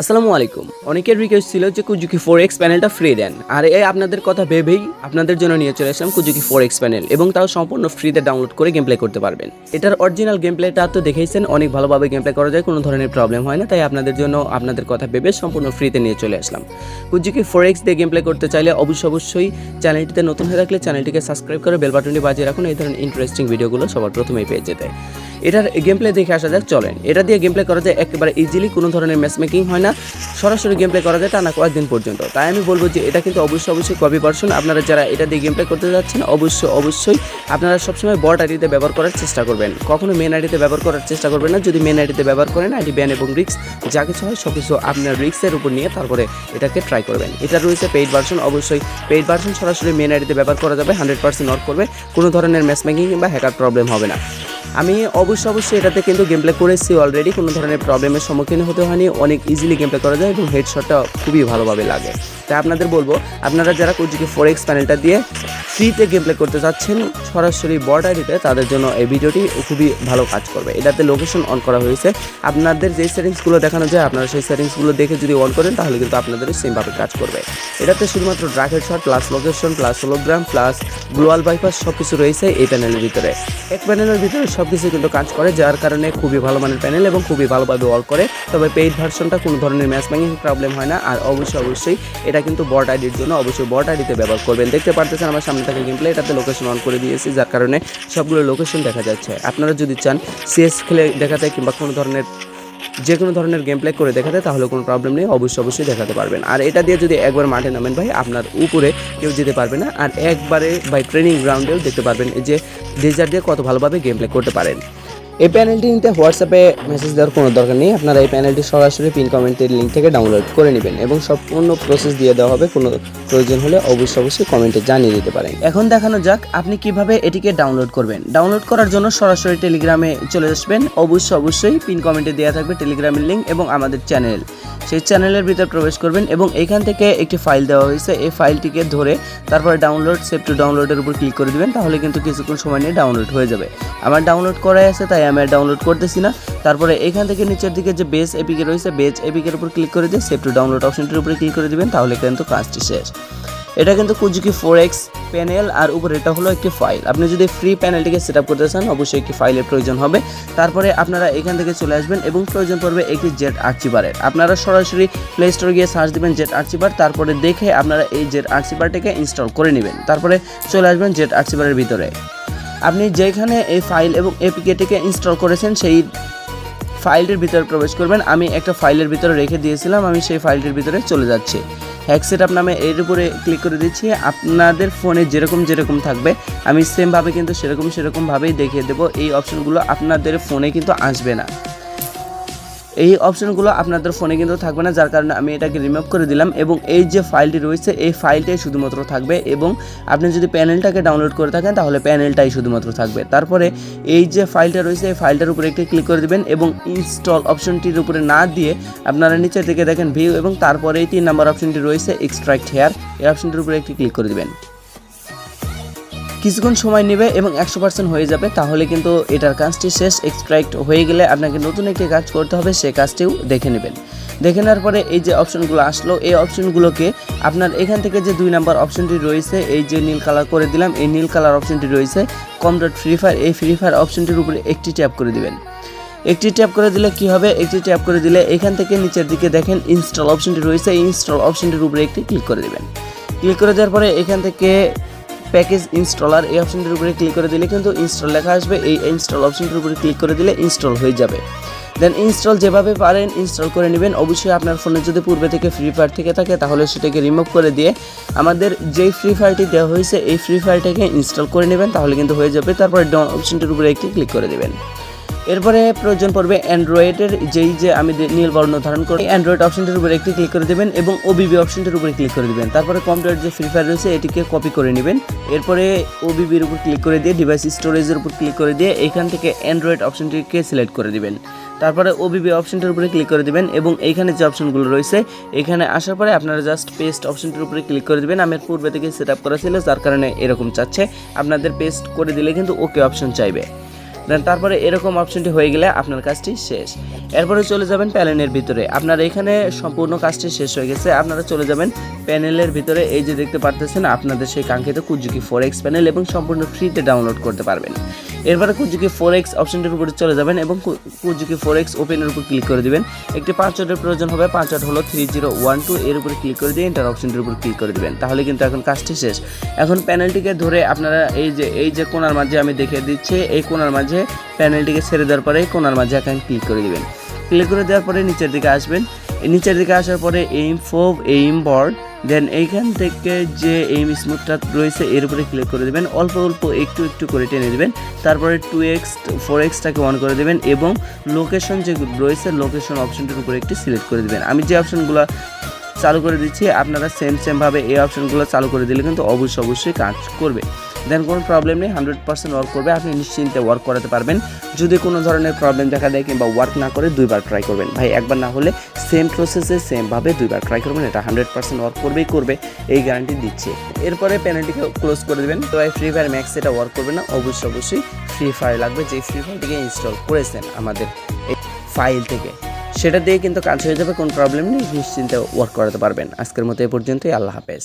আসসালামু আলাইকুম। অনেকের রিকোয়েস্ট ছিল যে কুজুকি ফোর এক্স প্যানেলটা ফ্রি দেন। আর এই আপনাদের কথা ভেবেই আপনাদের জন্য নিয়ে চলে আসলাম কুজুকি ফোর এক্স প্যানেল এবং তাও সম্পূর্ণ ফ্রিতে ডাউনলোড করে গেম প্লে করতে পারবেন। এটার অরিজিনাল গেম প্লেটা তো দেখেইছেন, অনেক ভালোভাবে গেম প্লে করা যায়, কোনো ধরনের প্রবলেম হয় না, তাই আপনাদের জন্য আপনাদের কথা ভেবে সম্পূর্ণ ফ্রিতে নিয়ে চলে আসলাম। কুজুকি ফোর এক্স দিয়ে গেম প্লে করতে চাইলে অবশ্যই অবশ্যই চ্যানেলটিতে নতুন হয়ে থাকলে চ্যানেলটিকে সাবস্ক্রাইব করে বেল বাটনটি বাজিয়ে রাখুন। এই ধরনের ইন্টারেস্টিং ভিডিওগুলো সবার প্রথমেই পেয়ে যেতে। এটার গেম প্লে দেখে আসা যাক, চলেন। এটা দিয়ে গেম প্লে করা যায় একেবারে ইজিলি কোনো ধরনের ম্যাচ মেকিং হয় না। সরাসরি গেম প্লে করা যায় টানা কয়েকদিন পর্যন্ত। তাই আমি বলব যে এটা কিন্তু অবশ্যই অবশ্যই কপি পার্সন আপনারা যারা এটা দিয়ে গেম প্লে করতে যাচ্ছেন, অবশ্যই অবশ্যই আপনারা সবসময় বট আইডিতে ব্যবহার করার চেষ্টা করবেন। কখনো মেন আইডিতে ব্যবহার করার চেষ্টা করবেন না। যদি মেন আইডিতে ব্যবহার করেন আইডি ব্যান এবং রিক্স যা কিছু হয় সব কিছু আপনার রিক্সের উপর নিয়ে তারপরে এটাকে ট্রাই করবেন। এটা রয়েছে পেইড ভার্সন অবশ্যই পেইড ভার্সন সরাসরি মেন আইডিতে ব্যবহার করা যাবে হান্ড্রেড পার্সেন্ট ওয়ার্ক করবে। কোনো ধরনের ম্যাচ মেকিং কিংবা হ্যাকার প্রবলেম হবে না। আমি অবশ্যই অবশ্যই এটাতে কিন্তু গেম প্লে করেছি অলরেডি কোনো ধরনের প্রবলেমের সম্মুখীন হতে হয়নি। অনেক ইজিলি গেম প্লে করা যায় এবং হেডশটটা খুবই ভালোভাবে লাগে। তাই আপনাদের বলব, আপনারা যারা কোজিকে ফোর এক্স প্যানেলটা দিয়ে ফ্রিতে গেম প্লে করতে চাচ্ছেন, সরাসরি আইডিতে তাদের জন্য এই ভিডিওটি খুবই ভালো কাজ করবে। এটাতে লোকেশন অন করা হয়েছে। আপনাদের যে সেটিংসগুলো দেখানো যায়, আপনারা সেই সেটিংসগুলো দেখে যদি অন করেন, তাহলে কিন্তু আপনাদের সেমভাবে কাজ করবে। এটাতে শুধুমাত্র drag headshot plus location plus hologram plus গ্লোয়াল bypass সব কিছু রয়েছে এই প্যানেলের ভিতরে। এক প্যানেলের ভিতরে সব কিছু কিন্তু কাজ করে, যার কারণে খুবই ভালো মানের প্যানেল এবং খুবই ভালোভাবে ওয়ার্ক করে। তবে পেইড ভার্সনটা কোনো ধরনের ম্যাচ ম্যাঙ্গিং প্রবলেম হয় না। আর অবশ্যই অবশ্যই এটা কিন্তু বট আইডির জন্য অবশ্যই বট আইডিতে ব্যবহার করবেন। দেখতে পারতেছেন আমার সামনে থাকা গেম এটাতে লোকেশন অন করে দিয়েছি, যার কারণে সবগুলো লোকেশন দেখা যাচ্ছে। আপনারা যদি চান সিএস খেলে দেখাতে কিংবা কোনো ধরনের যে কোনো ধরনের গেম প্লে করে দেখাতে তাহলে কোনো প্রবলেম নেই, অবশ্যই অবশ্যই দেখাতে পারবেন। আর এটা দিয়ে যদি একবার মাঠে নামেন ভাই, আপনার উপরে কেউ যেতে পারবে না। আর একবারে বাই ট্রেনিং গ্রাউন্ডেও দেখতে পারবেন যে ডেজার দিয়ে কত ভালোভাবে গেম প্লে করতে পারেন। এই প্যানেলটি নিতে হোয়াটসঅ্যাপে মেসেজ দেওয়ার কোনো দরকার নেই। আপনারা এই প্যানেলটি সরাসরি পিন কমেন্টের লিঙ্ক থেকে ডাউনলোড করে নেবেন এবং সম্পূর্ণ প্রসেস দিয়ে দেওয়া হবে। কোনো প্রয়োজন হলে অবশ্যই অবশ্যই কমেন্টে জানিয়ে দিতে পারেন। এখন দেখানো যাক আপনি কীভাবে এটিকে ডাউনলোড করবেন। ডাউনলোড করার জন্য সরাসরি টেলিগ্রামে চলে আসবেন। অবশ্যই অবশ্যই পিন কমেন্টে দেওয়া থাকবে টেলিগ্রামের লিঙ্ক এবং আমাদের চ্যানেল সেই চ্যানেলের ভিতরে প্রবেশ করবেন এবং এখান থেকে একটি ফাইল দেওয়া হয়েছে। এই ফাইলটিকে ধরে তারপরে ডাউনলোড সেভ টু ডাউনলোডের উপর ক্লিক করে দিবেন। তাহলে কিন্তু কিছুক্ষণ সময় নিয়ে ডাউনলোড হয়ে যাবে। আমার ডাউনলোড করাই আছে, তাই আমি ডাউনলোড করতেছি না। তারপরে এখান থেকে নিচের দিকে যে বেস এপিকে রয়েছে বেস এপিকের উপর ক্লিক করে দিয়ে সেভ টু ডাউনলোড অপশনটির উপরে ক্লিক করে দিবেন, তাহলে কিন্তু কাজটি শেষ। এটা কিন্তু কুজুকি ফোর এক্স প্যানেল আর উপরে এটা হলো একটি ফাইল আপনি যদি ফ্রি প্যানেলটিকে সেট আপ করতে চান, অবশ্যই একটি ফাইলের প্রয়োজন হবে। তারপরে আপনারা এখান থেকে চলে আসবেন এবং প্রয়োজন পড়বে একটি জেট আর্চিবারের আপনারা সরাসরি প্লে স্টোরে গিয়ে সার্চ দিবেন জেট আর্চিবার তারপরে দেখে আপনারা এই জেট আর্চিবারটিকে ইনস্টল করে নেবেন। তারপরে চলে আসবেন জেট আর্চিবারের ভিতরে। আপনি যেখানে এই ফাইল এবং এপিকেটিকে ইনস্টল করেছেন, সেই ফাইলটির ভিতরে প্রবেশ করবেন। আমি একটা ফাইলের ভিতরে রেখে দিয়েছিলাম, আমি সেই ফাইলটির ভিতরে চলে যাচ্ছি। হ্যাকসেট আপনার নামে এর উপরে ক্লিক করে দিচ্ছি। আপনাদের ফোনে যেরকম যেরকম থাকবে, আমি সেমভাবে কিন্তু সেরকম সেরকমভাবেই দেখিয়ে দেবো। এই অপশনগুলো আপনাদের ফোনে কিন্তু আসবে না। এই অপশনগুলো আপনাদের ফোনে কিন্তু থাকবে না, যার কারণে আমি এটাকে রিমুভ করে দিলাম এবং এই যে ফাইলটি রয়েছে, এই ফাইলটাই শুধুমাত্র থাকবে এবং আপনি যদি প্যানেলটাকে ডাউনলোড করে থাকেন, তাহলে প্যানেলটাই শুধুমাত্র থাকবে। তারপরে এই যে ফাইলটা রয়েছে, এই ফাইলটার উপরে একটি ক্লিক করে দিবেন এবং ইনস্টল অপশনটির উপরে না দিয়ে আপনারা নিচের দিকে দেখেন ভিউ এবং তারপরে এই তিন নাম্বার অপশনটি রয়েছে এক্সট্রাক্ট হেয়ার এই অপশনটির উপরে একটি ক্লিক করে দিবেন। কিছুক্ষণ সময় নেবে এবং একশো পার্সেন্ট হয়ে যাবে, তাহলে কিন্তু এটার কাজটি শেষ এক্সট্রাক্ট হয়ে গেলে আপনাকে নতুন একটি কাজ করতে হবে, সে কাজটিও দেখে নেবেন। দেখে নেওয়ার পরে এই যে অপশনগুলো আসলো, এই অপশনগুলোকে আপনার এখান থেকে যে দুই নাম্বার অপশনটি রয়েছে, এই যে নীল কালার করে দিলাম, এই নীল কালার অপশনটি রয়েছে কম ডট ফ্রি ফায়ার এই ফ্রি ফায়ার অপশনটির উপরে একটি ট্যাপ করে দিবেন। একটি ট্যাপ করে দিলে কি হবে? একটি ট্যাপ করে দিলে এখান থেকে নিচের দিকে দেখেন ইনস্টল অপশনটি রয়েছে ইনস্টল অপশনটির উপরে একটি ক্লিক করে দিবেন। ক্লিক করে দেওয়ার পরে এখান থেকে প্যাকেজ ইনস্টলার এই অপশনটির উপরে ক্লিক করে দিলে কিন্তু ইনস্টল লেখা আসবে। এই ইনস্টল অপশনটির উপরে ক্লিক করে দিলে ইনস্টল হয়ে যাবে। দেন ইনস্টল যেভাবে পারেন ইনস্টল করে নেবেন। অবশ্যই আপনার ফোনে যদি পূর্বে থেকে ফ্রি ফায়ার থেকে থাকে, তাহলে সেটাকে রিমুভ করে দিয়ে আমাদের যেই ফ্রি ফায়ারটি দেওয়া হয়েছে, এই ফ্রি ফায়ারটাকে ইনস্টল করে নেবেন, তাহলে কিন্তু হয়ে যাবে। তারপরে ডাউন অপশনটির উপরে একটি ক্লিক করে দেবেন। এরপরে প্রয়োজন পড়বে অ্যান্ড্রয়েডের, যেই যে আমি নীল বর্ণ ধারণ করি, অ্যান্ড্রয়েড অপশনটির উপরে একটি ক্লিক করে দেবেন এবং ওবিবি অপশনটির উপরে ক্লিক করে দেবেন। তারপরে কম্পিউটার যে ফ্রি ফায়ার রয়েছে, এটিকে কপি করে নেবেন। এরপরে ওবিবির উপর ক্লিক করে দিয়ে ডিভাইস স্টোরেজের উপর ক্লিক করে দিয়ে, এখান থেকে অ্যান্ড্রয়েড অপশনটিকে সিলেক্ট করে দিবেন। তারপরে ওবিবি অপশনটির উপরে ক্লিক করে দিবেন এবং এইখানে যে অপশনগুলো রয়েছে, এখানে আসার পরে আপনারা জাস্ট পেস্ট অপশনটির উপরে ক্লিক করে দিবেন। আমার পূর্বে থেকে সেট আপ করা ছিল, যার কারণে এরকম চাচ্ছে। আপনাদের পেস্ট করে দিলে কিন্তু ওকে অপশন চাইবে। দেন তারপরে এরকম অপশনটি হয়ে গেলে আপনার কাজটি শেষ। এরপরে চলে যাবেন প্যানেলের ভিতরে। আপনার এখানে সম্পূর্ণ কাজটি শেষ হয়ে গেছে। আপনারা চলে যাবেন প্যানেলের ভিতরে। এই যে দেখতে পারতেছেন, আপনাদের সেই কাঙ্ক্ষিত কুজুকি ফোর এক্স প্যানেল এবং সম্পূর্ণ ফ্রিতে ডাউনলোড করতে পারবেন। এরপরে কুজুকি ফোর এক্স অপশনটির উপরে চলে যাবেন এবং কুজুকি ফোর এক্স ওপেনের উপর ক্লিক করে দিবেন। একটি পাসওয়ার্ডের প্রয়োজন হবে পাসওয়ার্ড হলো থ্রি জিরো ওয়ান টু এর উপরে ক্লিক করে দিয়ে এন্টার অপশনটির উপর ক্লিক করে দিবেন। তাহলে কিন্তু এখন কাজটি শেষ। এখন প্যানেলটিকে ধরে আপনারা এই যে এই যে কোনার মাঝে আমি দেখিয়ে দিচ্ছি, এই কোনার মাঝে প্যানেলটিকে ছেড়ে দেওয়ার পরে কোনার মাঝে এখন ক্লিক করে দিবেন। ক্লিক করে দেওয়ার পরে নিচের দিকে আসবেন। নিচের দিকে আসার পরে এইম ফোভ এইম বর্ড দেন এইখান থেকে যে এইম স্মুথটা রয়েছে, এর উপরে ক্লিক করে দেবেন। অল্প অল্প, একটু একটু করে টেনে দেবেন। তারপরে টু এক্স ফোর এক্সটাকে অন করে দেবেন এবং লোকেশন যে রয়েছে লোকেশন অপশনটির উপরে একটি সিলেক্ট করে দেবেন। আমি যে অপশনগুলো চালু করে দিচ্ছি, আপনারা সেম সেমভাবে এই অপশনগুলো চালু করে দিলে কিন্তু অবশ্যই অবশ্যই কাজ করবে। দেন কোনো প্রবলেম নেই হান্ড্রেড পার্সেন্ট ওয়ার্ক করবে, আপনি নিশ্চিন্তে ওয়ার্ক করাতে পারবেন। যদি কোনো ধরনের প্রবলেম দেখা দেয় কিংবা ওয়ার্ক না করে, দুইবার ট্রাই করবেন। ভাই, একবার না হলে সেম প্রসেসে সেমভাবে দুইবার ট্রাই করবেন, এটা হান্ড্রেড পার্সেন্ট ওয়ার্ক করবেই করবে, এই গ্যারান্টি দিচ্ছে। এরপরে প্যানেলটিকে ক্লোজ করে দেবেন। তো ফ্রি ফায়ার ম্যাক্স এটা ওয়ার্ক করবে না, অবশ্যই অবশ্যই ফ্রি ফায়ার লাগবে যে ফ্রি ফায়ারটিকে ইনস্টল করেছেন আমাদের এই ফাইল থেকে। সেটা দিয়ে কিন্তু কাজ হয়ে যাবে, কোনো প্রবলেম নেই, নিশ্চিন্তে ওয়ার্ক করাতে পারবেন। আজকের মতো এ পর্যন্তই, আল্লাহ হাফেজ।